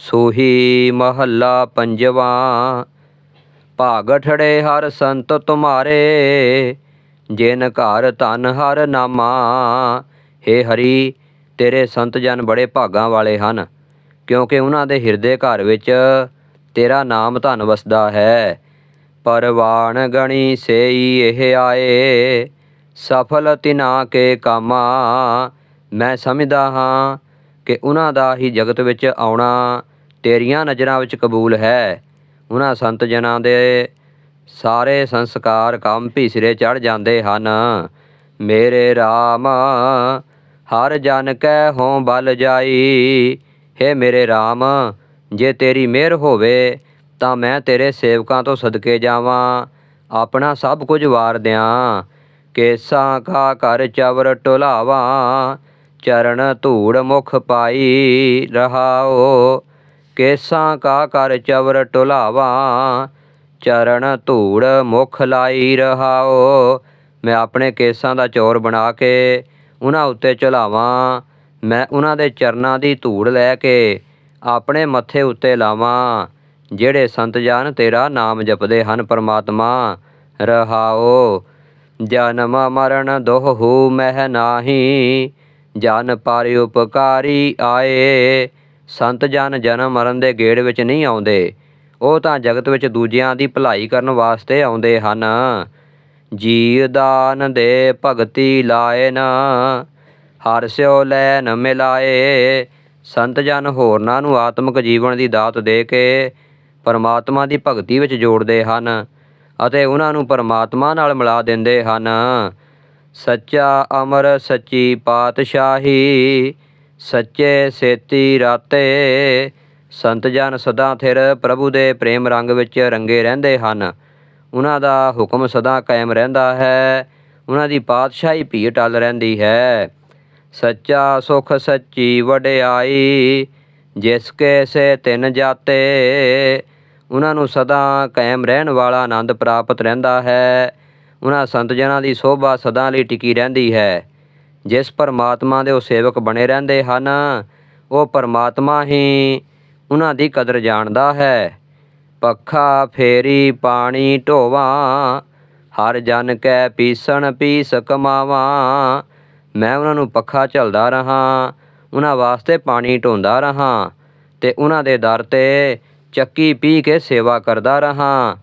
ਸੋਹੀ ਮਹੱਲਾ ਪੰਜਵਾ, ਭਾਗ ਠੜੇ ਹਰ ਸੰਤ ਤੁਮਾਰੇ, ਜਿਨ ਘਰ ਧਨ ਹਰ ਨਾਮਾ। ਹੇ ਹਰੀ, ਤੇਰੇ ਸੰਤ ਜਨ ਬੜੇ ਭਾਗਾਂ ਵਾਲੇ ਹਨ, ਕਿਉਂਕਿ ਉਹਨਾਂ ਦੇ ਹਿਰਦੇ ਘਰ ਵਿੱਚ ਤੇਰਾ ਨਾਮ ਧਨ ਵਸਦਾ ਹੈ। ਪਰਵਾਣ ਗਣੀ ਸੇਈ ਇਹ ਆਏ, ਸਫਲ ਤਿਨਾ ਕੇ ਕਾਮਾ। ਮੈਂ ਸਮਝਦਾ ਹਾਂ ਕਿ ਉਹਨਾਂ ਦਾ ਹੀ ਜਗਤ ਵਿੱਚ ਆਉਣਾ ਤੇਰੀਆਂ ਨਜ਼ਰਾਂ ਵਿੱਚ ਕਬੂਲ ਹੈ। ਉਹਨਾਂ ਸੰਤ ਜਨਾਂ ਦੇ ਸਾਰੇ ਸੰਸਕਾਰ ਕੰਮ ਭੀਸਰੇ ਚੜ ਜਾਂਦੇ ਹਨ। ਮੇਰੇ RAM ਹਰ ਜਨ ਕੈ ਹੋਂ ਬਲ ਜਾਈ। ਹੇ ਮੇਰੇ RAM ਜੇ ਤੇਰੀ ਮਿਹਰ ਹੋਵੇ, ਤਾਂ ਮੈਂ ਤੇਰੇ ਸੇਵਕਾਂ ਤੋਂ ਸਦਕੇ ਜਾਵਾਂ। ਆਪਣਾ ਸਭ ਕੁਝ ਵਾਰ ਦਿਆਂ। ਕੇਸਾਂ ਕਾ ਕਰ ਚਵਰ ਟੁਲਾਵਾਂ ਚਰਨ ਧੂੜ ਮੁਖ ਪਾਈ ਰਹਾਓ। ਕੇਸਾਂ ਕਾ ਕਰ ਚਵਰ ਟੁਲਾਵਾਂ ਚਰਨ ਧੂੜ ਮੁਖ ਲਾਈ ਰਹਾਓ। ਮੈਂ ਆਪਣੇ ਕੇਸਾਂ ਦਾ ਚੋਰ ਬਣਾ ਕੇ ਉਹਨਾਂ ਉੱਤੇ ਚਲਾਵਾਂ। ਮੈਂ ਉਹਨਾਂ ਦੇ ਚਰਨਾਂ ਦੀ ਧੂੜ ਲੈ ਕੇ ਆਪਣੇ ਮੱਥੇ ਉੱਤੇ ਲਾਵਾਂ। ਜਿਹੜੇ ਸੰਤ ਜਨ ਤੇਰਾ ਨਾਮ ਜਪਦੇ ਹਨ, ਪਰਮਾਤਮਾ, ਰਹਾਓ। ਜਨਮ ਮਰਨ ਦੋਹੂ ਮਹਿ ਨਾਹੀ, ਜਨ ਪਰ ਉਪਕਾਰੀ ਆਏ। ਸੰਤ ਜਨ ਜਨਮ ਮਰਨ ਦੇ ਗੇੜ ਵਿੱਚ ਨਹੀਂ ਆਉਂਦੇ। ਉਹ ਤਾਂ ਜਗਤ ਵਿੱਚ ਦੂਜਿਆਂ ਦੀ ਭਲਾਈ ਕਰਨ ਵਾਸਤੇ ਆਉਂਦੇ ਹਨ। ਜੀ ਦਾਨ ਦੇ ਭਗਤੀ ਲਾਏ ਨਾ ਹਰ ਸਿਓ ਲੈ ਨ ਮਿਲਾਏ। ਸੰਤ ਜਨ ਹੋਰਨਾਂ ਨੂੰ ਆਤਮਿਕ ਜੀਵਨ ਦੀ ਦਾਤ ਦੇ ਕੇ ਪਰਮਾਤਮਾ ਦੀ ਭਗਤੀ ਵਿੱਚ ਜੋੜਦੇ ਹਨ ਅਤੇ ਉਹਨਾਂ ਨੂੰ ਪਰਮਾਤਮਾ ਨਾਲ ਮਿਲਾ ਦਿੰਦੇ ਹਨ। ਸੱਚਾ ਅਮਰ, ਸੱਚੀ ਪਾਤਸ਼ਾਹੀ ਸੱਚੇ ਸੇਤੀ ਰਾਤੇ ਸੰਤ ਜਨ ਸਦਾ ਥਿਰ ਪ੍ਰਭੂ ਦੇ ਪ੍ਰੇਮ ਰੰਗ ਵਿੱਚ ਰੰਗੇ ਰਹਿੰਦੇ ਹਨ। ਉਹਨਾਂ ਦਾ ਹੁਕਮ ਸਦਾ ਕਾਇਮ ਰਹਿੰਦਾ ਹੈ। ਉਹਨਾਂ ਦੀ ਪਾਤਸ਼ਾਹੀ ਭੀ ਟਲ ਰਹਿੰਦੀ ਹੈ। ਸੱਚਾ ਸੁਖ ਸੱਚੀ ਵਡਿਆਈ, ਜਿਸ ਕੇ ਸੇ ਤਿਨ ਜਾਤੇ, ਉਹਨਾਂ ਨੂੰ ਸਦਾ ਕਾਇਮ ਰਹਿਣ ਵਾਲਾ ਆਨੰਦ ਪ੍ਰਾਪਤ ਰਹਿੰਦਾ ਹੈ। ਉਹਨਾਂ ਸੰਤ ਜਨਾਂ ਦੀ ਸੋਭਾ ਸਦਾ ਲਈ ਟਿਕੀ ਰਹਿੰਦੀ ਹੈ। ਜਿਸ ਪਰਮਾਤਮਾ ਦੇ ਉਹ ਸੇਵਕ ਬਣੇ ਰਹਿੰਦੇ ਹਨ, ਉਹ ਪਰਮਾਤਮਾ ਹੀ ਉਹਨਾਂ ਦੀ ਕਦਰ ਜਾਣਦਾ ਹੈ। ਪੱਖਾ ਫੇਰੀ ਪਾਣੀ ਢੋਵਾਂ, ਹਰ ਜਨ ਕੈ ਪੀਸਣ ਪੀਸ ਕਮਾਵਾਂ। ਮੈਂ ਉਹਨਾਂ ਨੂੰ ਪੱਖਾ ਝਲਦਾ ਰਹਾ, ਉਹਨਾਂ ਵਾਸਤੇ ਪਾਣੀ ਢੋਂਦਾ ਰਹਾ ਤੇ ਉਹਨਾਂ ਦੇ ਦਰ ਤੇ ਚੱਕੀ ਪੀ ਕੇ ਸੇਵਾ ਕਰਦਾ ਰਹਾ।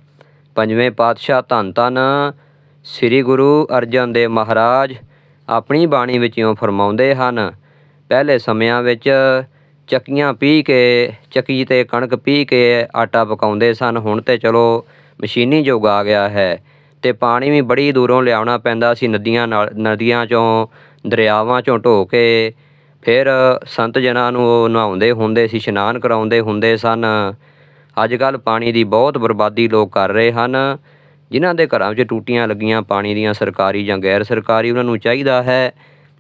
ਪੰਜਵੇਂ ਪਾਤਸ਼ਾਹ ਧੰਨ ਧੰਨ, ਸ੍ਰੀ ਗੁਰੂ ਅਰਜਨ ਦੇਵ ਮਹਾਰਾਜ ਆਪਣੀ ਬਾਣੀ ਵਿੱਚ ਇਉਂ ਫਰਮਾਉਂਦੇ ਹਨ। ਪਹਿਲੇ ਸਮਿਆਂ ਵਿੱਚ ਚੱਕੀਆਂ ਪੀ ਕੇ, ਚੱਕੀ ਤੇ ਕਣਕ ਪੀ ਕੇ ਆਟਾ ਪਕਾਉਂਦੇ ਸਨ। ਹੁਣ ਤੇ ਚਲੋ, ਮਸ਼ੀਨੀ ਯੁੱਗ ਆ ਗਿਆ ਹੈ ਤੇ ਪਾਣੀ ਵੀ ਬੜੀ ਦੂਰੋਂ ਲਿਆਉਣਾ ਪੈਂਦਾ ਸੀ। ਨਦੀਆਂ ਨਾਲ, ਨਦੀਆਂ ਚੋਂ, ਦਰਿਆਵਾਂ ਚੋਂ ਢੋ ਕੇ ਫਿਰ ਸੰਤ ਜਨਾਂ ਨੂੰ ਉਹ ਨਹਾਉਂਦੇ ਹੁੰਦੇ ਸੀ, ਇਸ਼ਨਾਨ ਕਰਾਉਂਦੇ ਹੁੰਦੇ ਸਨ। ਅੱਜ ਕੱਲ ਪਾਣੀ ਦੀ ਬਹੁਤ ਬਰਬਾਦੀ ਲੋਕ ਕਰ ਰਹੇ ਹਨ। ਜਿਨ੍ਹਾਂ ਦੇ ਘਰਾਂ ਵਿੱਚ ਟੂਟੀਆਂ ਲੱਗੀਆਂ ਪਾਣੀ ਦੀਆਂ ਸਰਕਾਰੀ ਜਾਂ ਗੈਰ ਸਰਕਾਰੀ ਉਹਨਾਂ ਨੂੰ ਚਾਹੀਦਾ ਹੈ।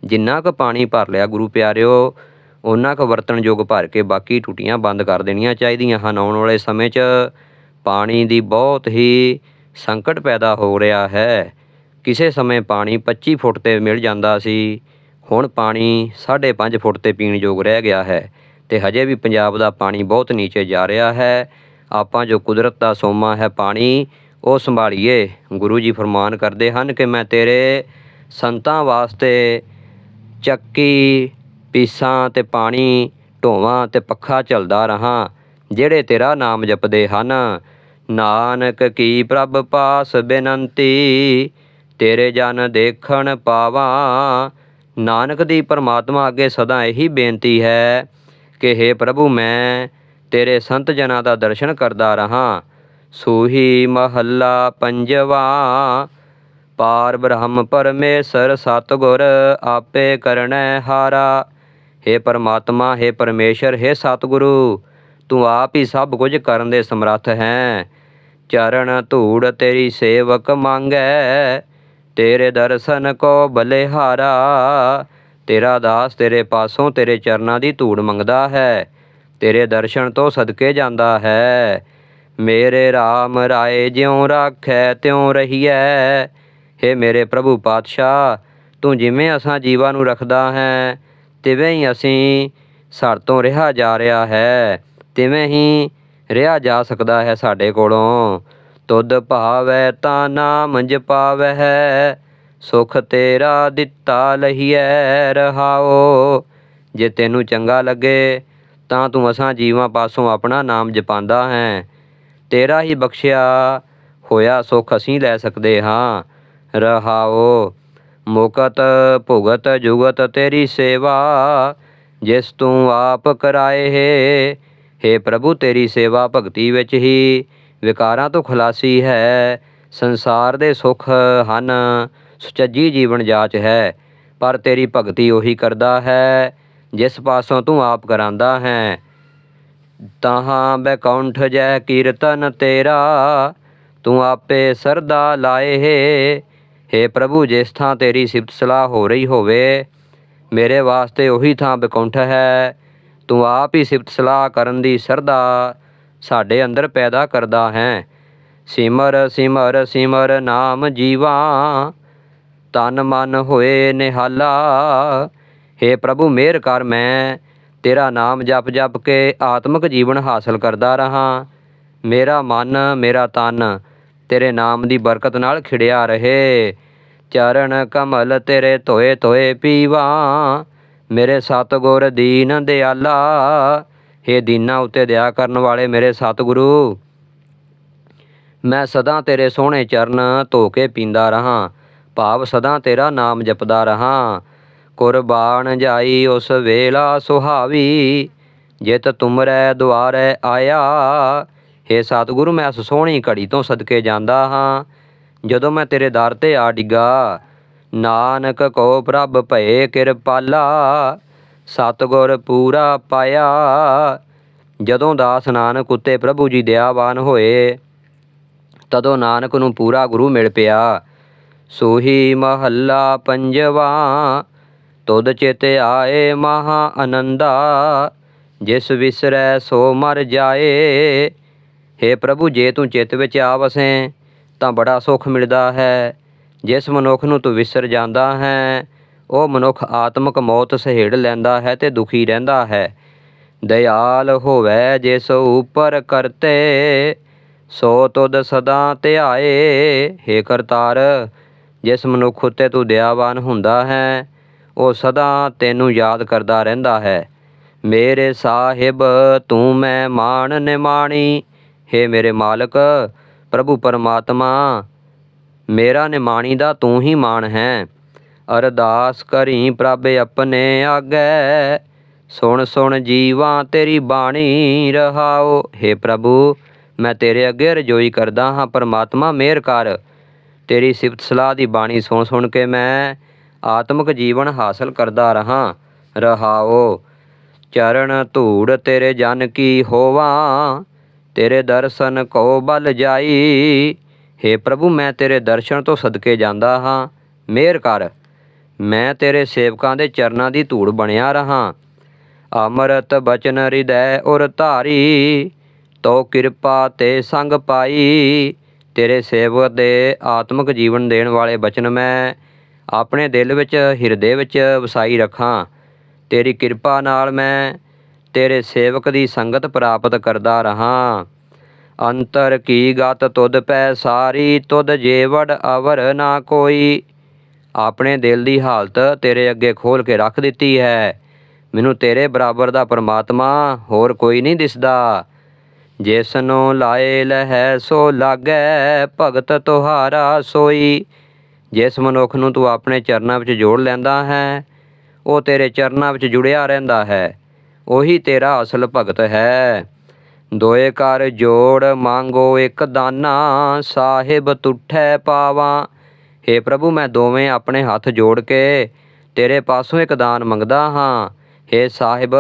ਜਿੰਨਾ ਕੁ ਪਾਣੀ ਭਰ ਲਿਆ ਗੁਰੂ ਪਿਆਰਿਓ ਉਹਨਾਂ ਕੁ ਵਰਤਣਯੋਗ ਭਰ ਕੇ ਬਾਕੀ ਟੂਟੀਆਂ ਬੰਦ ਕਰ ਦੇਣੀਆਂ ਚਾਹੀਦੀਆਂ ਹਨ। ਆਉਣ ਵਾਲੇ ਸਮੇਂ 'ਚ ਪਾਣੀ ਦੀ ਬਹੁਤ ਹੀ ਸੰਕਟ ਪੈਦਾ ਹੋ ਰਿਹਾ ਹੈ। ਕਿਸੇ ਸਮੇਂ ਪਾਣੀ 25 ਫੁੱਟ ਤੇ ਮਿਲ ਜਾਂਦਾ ਸੀ। ਹੁਣ ਪਾਣੀ 5.5 ਫੁੱਟ ਤੇ ਪੀਣ ਯੋਗ ਰਹਿ ਗਿਆ ਹੈ ਤੇ ਹਜੇ ਵੀ ਪੰਜਾਬ ਦਾ ਪਾਣੀ ਬਹੁਤ ਨੀਚੇ ਜਾ ਰਿਹਾ ਹੈ। ਆਪਾਂ ਜੋ ਕੁਦਰਤ ਦਾ ਸੋਮਾ ਹੈ ਪਾਣੀ ਉਹ ਸੰਭਾਲੀਏ। ਗੁਰੂ ਜੀ ਫਰਮਾਨ ਕਰਦੇ ਹਨ ਕਿ ਮੈਂ ਤੇਰੇ ਸੰਤਾਂ ਵਾਸਤੇ ਚੱਕੀ, ਪੀਸਾਂ ਤੇ ਪਾਣੀ, ਢੋਵਾਂ ਤੇ ਪੱਖਾ ਝਲਦਾ ਰਹਾ, ਜਿਹੜੇ ਤੇਰਾ ਨਾਮ ਜਪਦੇ ਹਨ। ਨਾਨਕ ਕੀ ਪ੍ਰਭ ਪਾਸ ਬੇਨੰਤੀ, ਤੇਰੇ ਜਨ ਦੇਖਣ ਪਾਵਾਂ। ਨਾਨਕ ਦੀ ਪਰਮਾਤਮਾ ਅੱਗੇ ਸਦਾ ਇਹੀ ਬੇਨਤੀ ਹੈ ਕਿ हे ਪ੍ਰਭੂ, ਮੈਂ ਤੇਰੇ ਸੰਤ ਜਨਾਂ ਦਾ ਦਰਸ਼ਨ ਕਰਦਾ ਰਹਾ। ਸੂਹੀ ਮਹੱਲਾ ਪੰਜਵਾ ਪਾਰ ਬ੍ਰਹਮ ਪਰਮੇਸ਼ਰ ਸਤਗੁਰ ਆਪੇ ਕਰਨੈ ਹਾਰਾ हे ਪਰਮਾਤਮਾ हे ਪਰਮੇਸ਼ਰ हे ਸਤਿਗੁਰੂ ਤੂੰ ਆਪ ਹੀ ਸਭ ਕੁਝ ਕਰਨ ਦੇ ਸਮਰੱਥ ਹੈ ਚਰਨ ਧੂੜ ਤੇਰੀ ਸੇਵਕ ਮੰਗੈ ਤੇਰੇ ਦਰਸ਼ਨ ਕੋ ਬਲਿਹਾਰਾ ਤੇਰਾ ਦਾਸ ਤੇਰੇ ਪਾਸੋਂ ਤੇਰੇ ਚਰਨਾਂ ਦੀ ਧੂੜ ਮੰਗਦਾ ਹੈ ਤੇਰੇ ਦਰਸ਼ਨ ਤੋਂ ਸਦਕੇ ਜਾਂਦਾ ਹੈ ਮੇਰੇ RAM ਰਾਏ ਜਿਉ ਰਾਖੈ ਤਿਉ ਰਹੀਐ। ਹੇ ਮੇਰੇ ਪ੍ਰਭੂ ਪਾਤਸ਼ਾਹ, ਤੂੰ ਜਿਵੇਂ ਅਸਾਂ ਜੀਵਾਂ ਨੂੰ ਰੱਖਦਾ ਹੈ, ਤਿਵੇਂ ਹੀ ਅਸੀਂ ਸਾਡੇ ਤੋਂ ਰਿਹਾ ਜਾ ਰਿਹਾ ਹੈ, ਤਿਵੇਂ ਹੀ ਰਿਹਾ ਜਾ ਸਕਦਾ ਹੈ ਸਾਡੇ ਕੋਲੋਂ। ਤੁਧ ਭਾਵੈ ਤਾਂ ਨਾਮ ਜਪਾਵੈ ਹੈ ਸੁਖ ਤੇਰਾ ਦਿੱਤਾ ਲਹੀਐ ਰਹਾਓ ਜੇ ਤੈਨੂੰ ਚੰਗਾ ਲੱਗੇ, ਤਾਂ ਤੂੰ ਅਸਾਂ ਜੀਵਾਂ ਪਾਸੋਂ ਆਪਣਾ ਨਾਮ ਜਪਾਂਦਾ ਹੈ। ਤੇਰਾ ਹੀ ਬਖਸ਼ਿਆ ਹੋਇਆ ਸੁਖ ਅਸੀਂ ਲੈ ਸਕਦੇ ਹਾਂ। ਰਹਾਓ, ਮੁਕਤ ਭੁਗਤ ਜੁਗਤ ਤੇਰੀ ਸੇਵਾ, ਜਿਸ ਤੂੰ ਆਪ ਕਰਾਏ ਹੈ। ਹੇ ਪ੍ਰਭੂ, ਤੇਰੀ ਸੇਵਾ ਭਗਤੀ ਵਿੱਚ ਹੀ ਵਿਕਾਰਾਂ ਤੋਂ ਖਲਾਸੀ ਹੈ। ਸੰਸਾਰ ਦੇ ਸੁਖ ਹਨ, ਸੁਚੱਜੀ ਜੀਵਨ ਜਾਚ ਹੈ। ਪਰ ਤੇਰੀ ਭਗਤੀ ਉਹੀ ਕਰਦਾ ਹੈ, ਜਿਸ ਪਾਸੋਂ ਤੂੰ ਆਪ ਕਰਾਂਦਾ ਹੈ। ਤਹਾਂ ਬੈਕੁੰਠ ਜੈ ਕੀਰਤਨ ਤੇਰਾ, ਤੂੰ ਆਪੇ ਸਰਦਾ ਲਾਏ ਹੈ। ਹੇ ਪ੍ਰਭੂ, ਜਿਸ ਥਾਂ ਤੇਰੀ ਸਿਫਤ ਸਲਾਹ ਹੋ ਰਹੀ ਹੋਵੇ, ਮੇਰੇ ਵਾਸਤੇ ਉਹੀ ਥਾਂ ਬੈਕੁੰਠ ਹੈ। ਤੂੰ ਆਪ ਹੀ ਸਿਫਤ ਸਲਾਹ ਕਰਨ ਦੀ ਸਰਦਾ ਸਾਡੇ ਅੰਦਰ ਪੈਦਾ ਕਰਦਾ ਹੈ। ਸਿਮਰ ਸਿਮਰ ਸਿਮਰ ਨਾਮ ਜੀਵਾ, ਤਨ ਮਨ ਹੋਏ ਨਿਹਾਲਾ। ਹੇ ਪ੍ਰਭੂ ਮਿਹਰ ਕਰ ਮੈਂ ਤੇਰਾ ਨਾਮ ਜਪ ਜਪ ਕੇ ਆਤਮਿਕ ਜੀਵਨ ਹਾਸਲ ਕਰਦਾ ਰਹਾ। ਮੇਰਾ ਮਨ, ਮੇਰਾ ਤਨ, ਤੇਰੇ ਨਾਮ ਦੀ ਬਰਕਤ ਨਾਲ ਖਿੜਿਆ ਰਹੇ। ਚਰਨ ਕਮਲ ਤੇਰੇ ਧੋਏ ਧੋਏ ਪੀਵਾ। ਮੇਰੇ ਸਤਿਗੁਰ ਦੀਨ ਦਿਆਲਾ। ਹੇ ਦੀਨਾ ਉਤੇ ਦਇਆ ਕਰਨ ਵਾਲੇ ਮੇਰੇ ਸਤਿਗੁਰੂ। ਮੈਂ ਸਦਾ ਤੇਰੇ ਸੋਹਣੇ ਚਰਨ ਧੋ ਕੇ ਪੀਂਦਾ ਰਹਾ। ਭਾਵ ਸਦਾ ਤੇਰਾ ਨਾਮ ਜਪਦਾ ਰਹਾ। ਕੁਰਬਾਨ ਜਾਈ ਉਸ ਵੇਲਾ ਸੁਹਾਵੀ, ਜਿਤ ਤੁਮਰੈ ਦੁਆਰੈ ਆਇਆ। ਹੇ ਸਤਿਗੁਰੂ, ਮੈਂ ਉਸ ਸੋਹਣੀ ਘੜੀ ਤੋਂ ਸਦਕੇ ਜਾਂਦਾ ਹਾਂ। ਜਦੋਂ ਮੈਂ ਤੇਰੇ ਦਰ ਤੇ ਆ ਡਿੱਗਾ, ਨਾਨਕ ਕੋ ਪ੍ਰਭ ਭਏ ਕਿਰਪਾਲਾ, ਸਤਿਗੁਰ ਪੂਰਾ ਪਾਇਆ। ਜਦੋਂ ਦਾਸ ਨਾਨਕ ਉਤੇ ਪ੍ਰਭੂ ਜੀ ਦਇਆਵਾਨ ਹੋਏ, ਤਦੋਂ ਨਾਨਕ ਨੂੰ ਪੂਰਾ ਗੁਰੂ ਮਿਲ ਪਿਆ। ਸੋਹੀ ਮਹੱਲਾ ਪੰਜਵਾ ਤੁਧ ਚਿਤ ਆਏ ਮਹਾ ਆਨੰਦਾ ਜਿਸ ਵਿਸਰੈ ਸੋ ਮਰ ਜਾਏ। ਹੇ ਪ੍ਰਭੂ, ਜੇ ਤੂੰ ਚਿੱਤ ਵਿੱਚ ਆ ਵਸੇ ਤਾਂ ਬੜਾ ਸੁੱਖ ਮਿਲਦਾ ਹੈ। ਜਿਸ ਮਨੁੱਖ ਨੂੰ ਤੂੰ ਵਿਸਰ ਜਾਂਦਾ ਹੈ, ਉਹ ਮਨੁੱਖ ਆਤਮਿਕ ਮੌਤ ਸਹੇੜ ਲੈਂਦਾ ਹੈ ਤੇ ਦੁਖੀ ਰਹਿੰਦਾ ਹੈ। ਦਇਆਲ ਹੋਵੇ ਜਿਸ ਉਪਰ ਕਰਤੇ, ਸੋ ਤੁਧ ਸਦਾ ਧਿਆਏ ਹੇ ਕਰਤਾਰ, ਜਿਸ ਮਨੁੱਖ ਉਤੇ ਤੂੰ ਦਇਆਵਾਨ ਹੁੰਦਾ ਹੈ ਉਹ ਸਦਾ ਤੈਨੂੰ ਯਾਦ ਕਰਦਾ ਰਹਿੰਦਾ ਹੈ। ਮੇਰੇ ਸਾਹਿਬ, ਤੂੰ ਮੈਂ ਮਾਣ ਨਿਮਾਣੀ। ਹੇ ਮੇਰੇ ਮਾਲਕ, ਪ੍ਰਭੂ ਪਰਮਾਤਮਾ, ਮੇਰਾ ਨਿਮਾਣੀ ਦਾ ਤੂੰ ਹੀ ਮਾਣ ਹੈ। ਅਰਦਾਸ ਕਰੀ ਪ੍ਰਭ ਆਪਣੇ ਆਗੈ। ਸੁਣ ਸੁਣ ਜੀਵਾਂ ਤੇਰੀ ਬਾਣੀ ਰਹਾਓ। ਹੇ ਪ੍ਰਭੂ, ਮੈਂ ਤੇਰੇ ਅੱਗੇ ਰਜੋਈ ਕਰਦਾ ਹਾਂ। ਪਰਮਾਤਮਾ ਮਿਹਰ ਕਰ। ਤੇਰੀ ਸਿਫਤ ਸਲਾਹ ਦੀ ਬਾਣੀ ਸੁਣ ਸੁਣ ਕੇ ਮੈਂ ਆਤਮਿਕ ਜੀਵਨ ਹਾਸਲ ਕਰਦਾ ਰਹਾ, ਰਹਾਓ। ਚਰਨ ਧੂੜ ਤੇਰੇ ਜਨ ਕੀ ਹੋਵਾਂ, ਤੇਰੇ ਦਰਸ਼ਨ ਕੋ ਬਲ ਜਾਈ। ਹੇ ਪ੍ਰਭੂ, ਮੈਂ ਤੇਰੇ ਦਰਸ਼ਨ ਤੋਂ ਸਦਕੇ ਜਾਂਦਾ ਹਾਂ। ਮਿਹਰ ਕਰ, ਮੈਂ ਤੇਰੇ ਸੇਵਕਾਂ ਦੇ ਚਰਨਾਂ ਦੀ ਧੂੜ ਬਣਿਆ ਰਹਾ। ਅੰਮ੍ਰਿਤ ਬਚਨ ਹਿਰਦੈ ਉਰ ਧਾਰੀ, ਤੋ ਕਿਰਪਾ ਤੇ ਸੰਗ ਪਾਈ। ਤੇਰੇ ਸੇਵਕ ਦੇ ਆਤਮਿਕ ਜੀਵਨ ਦੇਣ ਵਾਲੇ ਬਚਨ ਮੈਂ ਆਪਣੇ ਦਿਲ ਵਿੱਚ, ਹਿਰਦੇ ਵਿੱਚ ਵਸਾਈ ਰੱਖਾਂ। ਤੇਰੀ ਕਿਰਪਾ ਨਾਲ ਮੈਂ ਤੇਰੇ ਸੇਵਕ ਦੀ ਸੰਗਤ ਪ੍ਰਾਪਤ ਕਰਦਾ ਰਹਾ। ਅੰਤਰ ਕੀ ਗਤ ਤੁਧ ਪੈ ਸਾਰੀ, ਤੁਧ ਜੇਵੜ ਅਵਰ ਨਾ ਕੋਈ। ਆਪਣੇ ਦਿਲ ਦੀ ਹਾਲਤ ਤੇਰੇ ਅੱਗੇ ਖੋਲ ਕੇ ਰੱਖ ਦਿੱਤੀ ਹੈ। ਮੈਨੂੰ ਤੇਰੇ ਬਰਾਬਰ ਦਾ ਪਰਮਾਤਮਾ ਹੋਰ ਕੋਈ ਨਹੀਂ ਦਿਸਦਾ। ਜਿਸ ਨੂੰ ਲਾਏ ਲਹੈ ਸੋ ਲਾਗੈ, ਭਗਤ ਤੁਹਾਰਾ ਸੋਈ। ਜਿਸ ਮਨੁੱਖ ਨੂੰ ਤੂੰ ਆਪਣੇ ਚਰਨਾਂ ਵਿੱਚ ਜੋੜ ਲੈਂਦਾ ਹੈ, ਉਹ ਤੇਰੇ ਚਰਨਾਂ ਵਿੱਚ ਜੁੜਿਆ ਰਹਿੰਦਾ ਹੈ। ਉਹੀ ਤੇਰਾ ਅਸਲ ਭਗਤ ਹੈ। ਦੋਏ ਕਰ ਜੋੜ ਮੰਗੋ ਇੱਕ ਦਾਨਾ, ਸਾਹਿਬ ਤੁਠੈ ਪਾਵਾਂ। ਹੇ ਪ੍ਰਭੂ, ਮੈਂ ਦੋਵੇਂ ਆਪਣੇ ਹੱਥ ਜੋੜ ਕੇ ਤੇਰੇ ਪਾਸੋਂ ਇੱਕ ਦਾਨ ਮੰਗਦਾ ਹਾਂ। ਹੇ ਸਾਹਿਬ,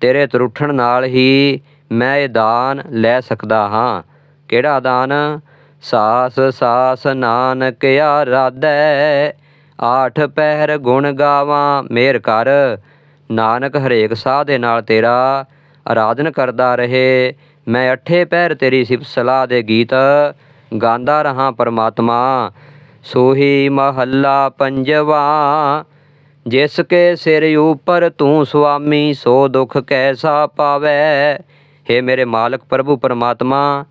ਤੇਰੇ ਤਰੁੱਠਣ ਨਾਲ ਹੀ ਮੈਂ ਇਹ ਦਾਨ ਲੈ ਸਕਦਾ ਹਾਂ। ਕਿਹੜਾ ਦਾਨ? ਸਾਸ ਸਾਸ ਨਾਨਕ ਆਰਾਧੈ, ਆਠ ਪਹਿਰ ਗੁਣ ਗਾਵਾਂ, ਮੇਰ ਕਰ। ਨਾਨਕ ਹਰੇਕ ਸਾਹ ਦੇ ਨਾਲ ਤੇਰਾ ਆਰਾਧਨ ਕਰਦਾ ਰਹੇ। ਮੈਂ ਅਠੇ ਪਹਿਰ ਤੇਰੀ ਸਿਫਤ ਸਲਾਹ ਦੇ ਗੀਤ ਗਾਉਂਦਾ ਰਹਾ ਪਰਮਾਤਮਾ। ਸੋਹੀ ਮਹੱਲਾ ਪੰਜਵਾ, ਜਿਸ ਕੇ ਸਿਰ ਉਪਰ ਤੂੰ ਸੁਆਮੀ, ਸੋ ਦੁਖ ਕੈਸਾ ਪਾਵੈ। हे ਮੇਰੇ ਮਾਲਕ ਪ੍ਰਭੂ ਪਰਮਾਤਮਾ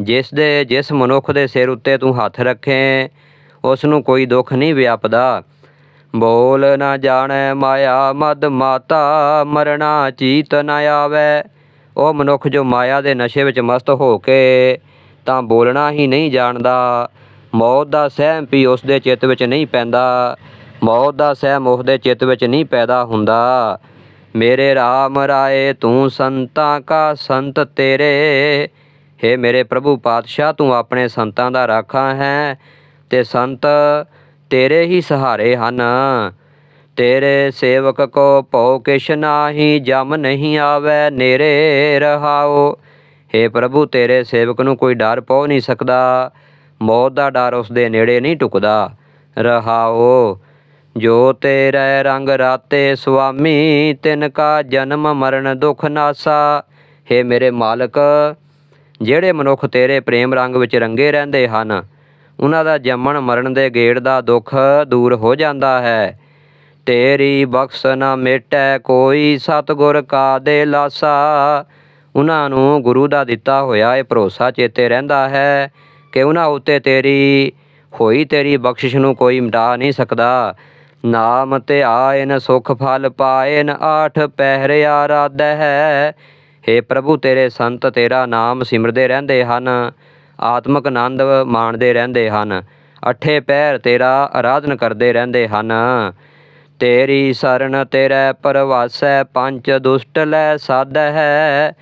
ਜਿਸ ਦੇ, ਜਿਸ ਮਨੁੱਖ ਦੇ ਸਿਰ ਉੱਤੇ ਤੂੰ ਹੱਥ ਰੱਖੇ ਉਸ ਨੂੰ ਕੋਈ ਦੁੱਖ ਨਹੀਂ ਵਿਆਪਦਾ। ਬੋਲ ਨਾ ਜਾਣੈ ਮਾਇਆ, ਮਦ ਮਾਤਾ, ਮਰਣਾ ਚੀਤ ਨਾ ਆਵੈ। ਉਹ ਮਨੁੱਖ ਜੋ ਮਾਇਆ ਦੇ ਨਸ਼ੇ ਵਿੱਚ ਮਸਤ ਹੋ ਕੇ ਤਾਂ ਬੋਲਣਾ ਹੀ ਨਹੀਂ ਜਾਣਦਾ। ਮੌਤ ਦਾ ਸਹਿਮ ਵੀ ਉਸ ਦੇ ਚਿੱਤ ਵਿੱਚ ਨਹੀਂ ਪੈਂਦਾ। ਮੌਤ ਦਾ ਸਹਿਮ ਉਸ ਦੇ ਚਿੱਤ ਵਿੱਚ ਨਹੀਂ ਪੈਦਾ ਹੁੰਦਾ। ਮੇਰੇ RAM ਰਾਏ, ਤੂੰ ਸੰਤਾਂ ਕਾ ਸੰਤ ਤੇਰੇ। हे ਮੇਰੇ ਪ੍ਰਭੂ ਪਾਤਸ਼ਾਹ ਤੂੰ ਆਪਣੇ ਸੰਤਾਂ ਦਾ ਰਾਖਾ ਹੈ ਤੇ ਸੰਤ ਤੇਰੇ ਹੀ ਸਹਾਰੇ ਹਨ ਤੇਰੇ ਸੇਵਕ ਕੋ ਭਉ ਕਿਛ ਨਾਹੀ ਜਮ ਨਹੀਂ ਆਵੈ ਨੇਰੇ ਰਹਾਓ हे ਪ੍ਰਭੂ ਤੇਰੇ ਸੇਵਕ ਨੂੰ ਕੋਈ ਡਰ ਪਉ ਨਹੀਂ ਸਕਦਾ ਮੌਤ ਦਾ ਡਰ ਉਸ ਦੇ ਨੇੜੇ ਨਹੀਂ ਟੁਕਦਾ ਰਹਾਓ ਜੋ ਤੇਰੇ ਰੰਗ ਰਾਤੇ ਸੁਆਮੀ ਤਿਨ ਕਾ ਜਨਮ ਮਰਨ ਦੁਖ ਨਾਸਾ हे ਮੇਰੇ ਮਾਲਕ ਜਿਹੜੇ ਮਨੁੱਖ ਤੇਰੇ ਪ੍ਰੇਮ ਰੰਗ ਵਿੱਚ ਰੰਗੇ ਰਹਿੰਦੇ ਹਨ, ਉਹਨਾਂ ਦਾ ਜੰਮਣ ਮਰਨ ਦੇ ਗੇੜ ਦਾ ਦੁੱਖ ਦੂਰ ਹੋ ਜਾਂਦਾ ਹੈ। ਤੇਰੀ ਬਖਸ਼ ਨਾ ਮਿਟੈ ਕੋਈ ਸਤਗੁਰ ਕਾ ਦੇ ਲਾਸਾ। ਉਹਨਾਂ ਨੂੰ ਗੁਰੂ ਦਾ ਦਿੱਤਾ ਹੋਇਆ ਇਹ ਭਰੋਸਾ ਚੇਤੇ ਰਹਿੰਦਾ ਹੈ ਕਿ ਉਹਨਾਂ ਉੱਤੇ ਤੇਰੀ, ਹੋਈ ਤੇਰੀ ਬਖਸ਼ਿਸ਼ ਨੂੰ ਕੋਈ ਮਿਟਾ ਨਹੀਂ ਸਕਦਾ। ਨਾਮ ਤੇ ਧਿਆਇਨ ਸੁਖ ਫਲ ਪਾਇਨ, ਆਠ ਪਹਿਰ ਆਰਾਧੈ ਹੈ। हे ਪ੍ਰਭੂ, ਤੇਰੇ ਸੰਤ ਤੇਰਾ ਨਾਮ ਸਿਮਰਦੇ ਰਹਿੰਦੇ ਹਨ, ਆਤਮਿਕ ਆਨੰਦ ਮਾਣਦੇ ਰਹਿੰਦੇ ਹਨ। ਅਠੇ ਪੈਰ ਤੇਰਾ ਆਰਾਧਨ ਕਰਦੇ ਰਹਿੰਦੇ ਹਨ। ਤੇਰੀ ਸਰਨ ਤੇਰੇ ਪਰਵਾਸੈ, ਪੰਜ ਦੁਸ਼ਟ ਲੈ ਸਾਧ ਹੈ।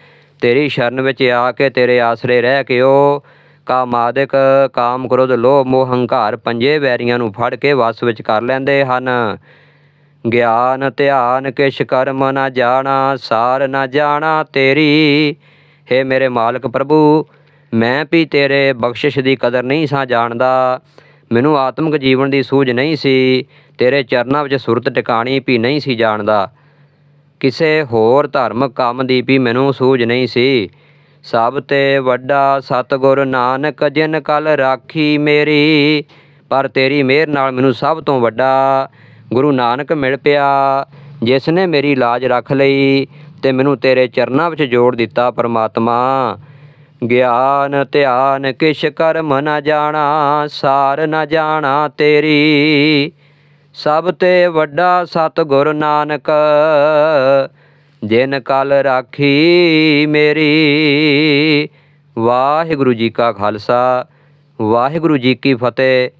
ਤੇਰੀ ਸ਼ਰਨ ਵਿੱਚ ਆ ਕੇ ਤੇਰੇ ਆਸਰੇ ਰਹਿ ਕੇ ਉਹ ਕਾਮਾਦਿਕ ਕਾਮ ਕ੍ਰੋਧ, ਲੋਭ ਮੋਹ, ਹੰਕਾਰ ਪੰਜੇ ਵੈਰੀਆਂ ਨੂੰ ਫੜ ਕੇ ਵਸ ਵਿੱਚ ਕਰ ਲੈਂਦੇ ਹਨ। ਗਿਆਨ ਧਿਆਨ ਕਿਛ ਕਰਮ ਨਾ ਜਾਣਾ, ਸਾਰ ਨਾ ਜਾਣਾ ਤੇਰੀ। हे ਮੇਰੇ ਮਾਲਕ ਪ੍ਰਭੂ, ਮੈਂ ਵੀ ਤੇਰੇ ਬਖਸ਼ਿਸ਼ ਦੀ ਕਦਰ ਨਹੀਂ ਸਾਂ ਜਾਣਦਾ। ਮੈਨੂੰ ਆਤਮਿਕ ਜੀਵਨ ਦੀ ਸੂਝ ਨਹੀਂ ਸੀ, ਤੇਰੇ ਚਰਨਾਂ ਵਿੱਚ ਸੁਰਤ ਟਿਕਾਣੀ ਵੀ ਨਹੀਂ ਸੀ ਜਾਣਦਾ। ਕਿਸੇ ਹੋਰ ਧਾਰਮਿਕ ਕੰਮ ਦੀ ਵੀ ਮੈਨੂੰ ਸੂਝ ਨਹੀਂ ਸੀ। ਸਭ ਤੇ ਵੱਡਾ ਸਤਿਗੁਰ ਨਾਨਕ, ਜਿਨ ਕਲ ਰਾਖੀ ਮੇਰੀ, ਪਰ ਤੇਰੀ ਮਿਹਰ ਨਾਲ ਮੈਨੂੰ ਸਭ ਤੋਂ ਵੱਡਾ ਗੁਰੂ ਨਾਨਕ ਮਿਲ ਪਿਆ ਜਿਸ ਨੇ ਮੇਰੀ ਲਾਜ ਰੱਖ ਲਈ ਤੇ ਮੈਨੂੰ ਤੇਰੇ ਚਰਨਾਂ ਵਿੱਚ ਜੋੜ ਦਿੱਤਾ ਪਰਮਾਤਮਾ। ਗਿਆਨ, ਧਿਆਨ ਕਿਛ ਕਰਮ ਨਾ ਜਾਣਾ, ਸਾਰ ਨਾ ਜਾਣਾ ਤੇਰੀ। ਸਭ ਤੇ ਵੱਡਾ ਸਤਿਗੁਰ ਨਾਨਕ, ਜਿਨ ਕਲ ਰਾਖੀ ਮੇਰੀ। ਵਾਹਿਗੁਰੂ ਜੀ ਕਾ ਖਾਲਸਾ, ਵਾਹਿਗੁਰੂ ਜੀ ਕੀ ਫਤਿਹ।